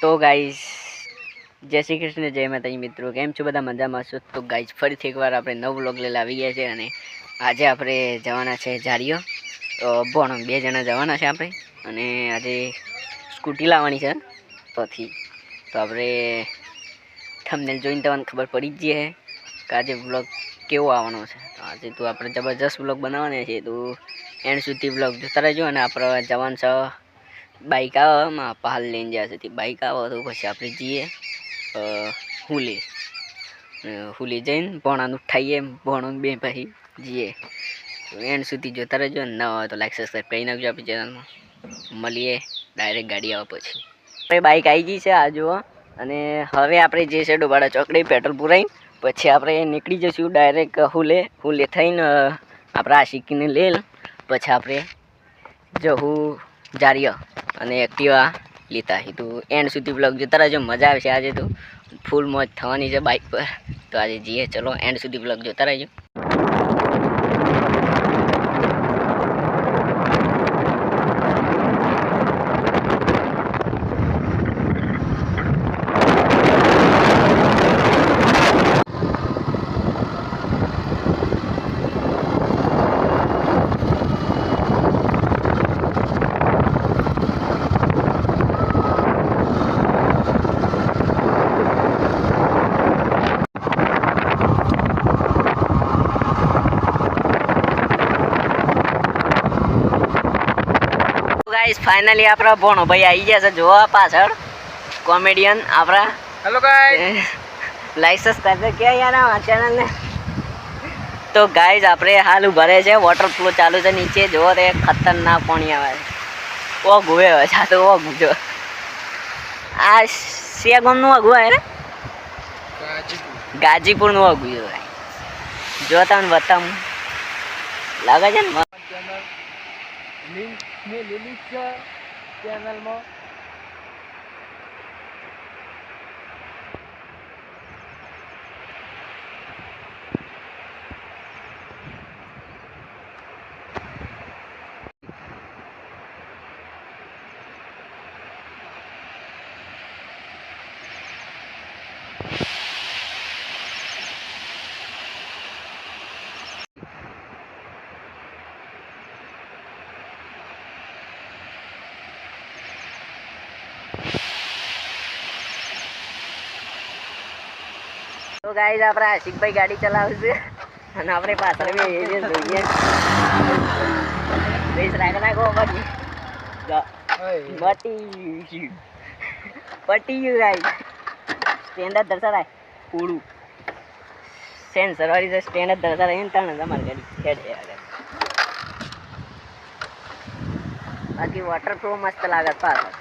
તો ગાઈઝ જય શ્રી કૃષ્ણ, જય માતાજી મિત્રો, કેમ છો બધા? મજામાં છો? તો ગાઈઝ ફરીથી એકવાર આપણે નવ વ્લોગ લેલા આવી ગયા છે અને આજે આપણે જવાના છે જારીઓ તો ભણ, બે જણા જવાના છે આપણે. અને આજે સ્કૂટી લાવવાની છે. તોથી, તો આપણે થમને જોઈને તમને ખબર પડી જ જઈએ કે આજે બ્લોગ કેવો આવવાનો છે. તો આજે તો આપણે જબરજસ્ત વ્લોગ બનાવવાના છે. તો એન્ડ સુધી બ્લોગ જોતા રહેજો અને આપણે જવાનું છે બાઈક આવે માં પહાલ લઈને જાય છે. તે બાઈક આવે તો પછી આપણે જઈએ. હુલી. હુલી જઈને ભોણાનું ઉઠાઈએ ભોણું બે પછી જઈએ. તો એન્ડ સુધી જોતા રહેજો. ન હોય તો લાઈક સબસ્ક્રાઈબ કરી નાખજો આપણી ચેનલમાં મળીએ ડાયરેક્ટ ગાડી આવે પછી. આપણે બાઈક આવી ગઈ છે આ જુઓ. અને હવે આપણે જે છે ડોબાડા ચોકડી પેટ્રોલ પુરાઈ. પછી આપણે નીકળી જઈશું ડાયરેક્ટ હુલે. હુલે થઈને આપણે આ શીખીને લે. પછી આપણે જવું જારીએ અને એક્ટિવા લીધા. એ તો એન્ડ સુધી બ્લોગ જોતા રહેજો, મજા આવશે આજે તો. ફૂલ મોજ થવાની છે બાઇક પર. તો આજે જઈએ, ચલો એન્ડ સુધી બ્લોગ જોતા રહેજો. ગાઈસ ફાઇનલી આપણા ભણો ભાઈ આવી ગયા છે. જોવા પાછળ. કોમેડિયન આપણા. હેલો ગાઈસ લાઇસન્સ સબસ્ક્રાઈબ કે યાર આ ચેનલને તો ગાઈઝ આપણે હાલ ઊભા રહે છે. વોટર ફ્લો ચાલુ છે નીચે. જોવો તો ખતરનાક પાણી આવે છે. ઓ ગુવે હવે છે. તો ઓ ગુજો આ શિયાગોમનું અગુ આવે ને ગાજીપુરનું અગુ છે ભાઈ જો તમને બતાવું. લાગે છે ને? લિંક મેં લીધી છે ચેનલમાં તો ગાઈઝ આપણે આશિકભાઈ ગાડી ચલાવશે અને આપણે પાછળ બી એ જે જોઈએ રેસ રાખ નાખો પછી બટી પટી. ગયું ગાઈઝ સ્ટેન્ડ જ દર્શાવાય. પૂરું. સેન્સર વાળી જે સ્ટેન્ડ જ દર્શાવાય. ને ત્રણ તમારી ગાડી. ખેડ આગળ બાકી વોટરપ્રૂફ મસ્ત લાગત પાછળ.